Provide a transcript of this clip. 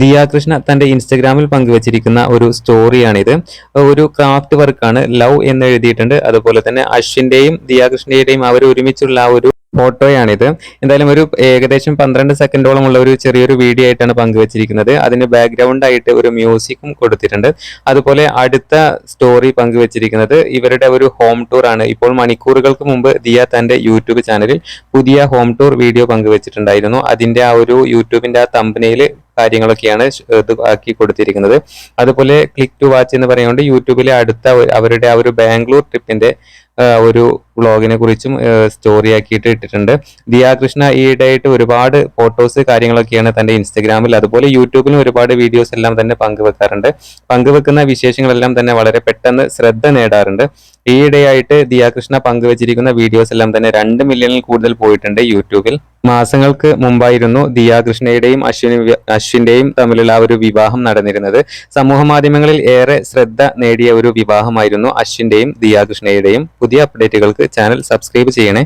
ദിയ കൃഷ്ണ തന്റെ ഇൻസ്റ്റഗ്രാമിൽ പങ്കുവച്ചിരിക്കുന്ന ഒരു സ്റ്റോറിയാണിത് ഒരു ക്രാഫ്റ്റ് വർക്കാണ് ലവ് എന്ന് എഴുതിയിട്ടുണ്ട്. അതുപോലെ തന്നെ അശ്വിന്റെയും ദിയാകൃഷ്ണയുടെയും അവർ ഒരുമിച്ചുള്ള ആ ഒരു ഫോട്ടോയാണിത് എന്തായാലും ഒരു ഏകദേശം പന്ത്രണ്ട് സെക്കൻഡോളം ഉള്ള ഒരു ചെറിയൊരു വീഡിയോ ആയിട്ടാണ് പങ്കുവച്ചിരിക്കുന്നത്. അതിന് ബാക്ക്ഗ്രൗണ്ട് ആയിട്ട് ഒരു മ്യൂസിക്കും കൊടുത്തിട്ടുണ്ട്. അതുപോലെ അടുത്ത സ്റ്റോറി പങ്കുവച്ചിരിക്കുന്നത് ഇവരുടെ ഒരു ഹോം ടൂർ ആണ്. ഇപ്പോൾ മണിക്കൂറുകൾക്ക് മുമ്പ് ദിയ തന്റെ യൂട്യൂബ് ചാനലിൽ പുതിയ ഹോം ടൂർ വീഡിയോ പങ്കുവച്ചിട്ടുണ്ടായിരുന്നു. അതിന്റെ ആ ഒരു യൂട്യൂബിന്റെ ആ തമ്പനയിൽ കാര്യങ്ങളൊക്കെയാണ് ഇത് ആക്കി കൊടുത്തിരിക്കുന്നത്. അതുപോലെ ക്ലിക്ക് ടു വാച്ച് എന്ന് പറയുന്നത് യൂട്യൂബിലെ അടുത്ത അവരുടെ ആ ഒരു ബാംഗ്ലൂർ ട്രിപ്പിന്റെ ഒരു വ്ളോഗിനെ കുറിച്ചും സ്റ്റോറി ആക്കിയിട്ട് ഇട്ടിട്ടുണ്ട്. ദിയ കൃഷ്ണ ഈയിടെയായിട്ട് ഒരുപാട് ഫോട്ടോസ് കാര്യങ്ങളൊക്കെയാണ് തന്റെ ഇൻസ്റ്റഗ്രാമിൽ അതുപോലെ യൂട്യൂബിലും ഒരുപാട് വീഡിയോസ് എല്ലാം തന്നെ പങ്കുവെക്കാറുണ്ട്. പങ്കുവെക്കുന്ന വിശേഷങ്ങളെല്ലാം തന്നെ വളരെ പെട്ടെന്ന് ശ്രദ്ധ നേടാറുണ്ട്. ഈയിടെയായിട്ട് ദിയ കൃഷ്ണ പങ്കുവച്ചിരിക്കുന്ന വീഡിയോസ് എല്ലാം തന്നെ രണ്ട് മില്യണിൽ കൂടുതൽ പോയിട്ടുണ്ട് യൂട്യൂബിൽ. മാസങ്ങൾക്ക് മുമ്പായിരുന്നു ദിയ കൃഷ്ണയുടെയും അശ്വിനി അശ്വിന്റെയും തമ്മിലുള്ള ഒരു വിവാഹം നടന്നിരുന്നത്. സമൂഹ മാധ്യമങ്ങളിൽ ഏറെ ശ്രദ്ധ നേടിയ ഒരു വിവാഹമായിരുന്നു അശ്വിന്റെയും ദിയ കൃഷ്ണയുടെയും പുതിയ അപ്ഡേറ്റുകൾക്ക് ചാനൽ സബ്സ്ക്രൈബ് ചെയ്യണേ.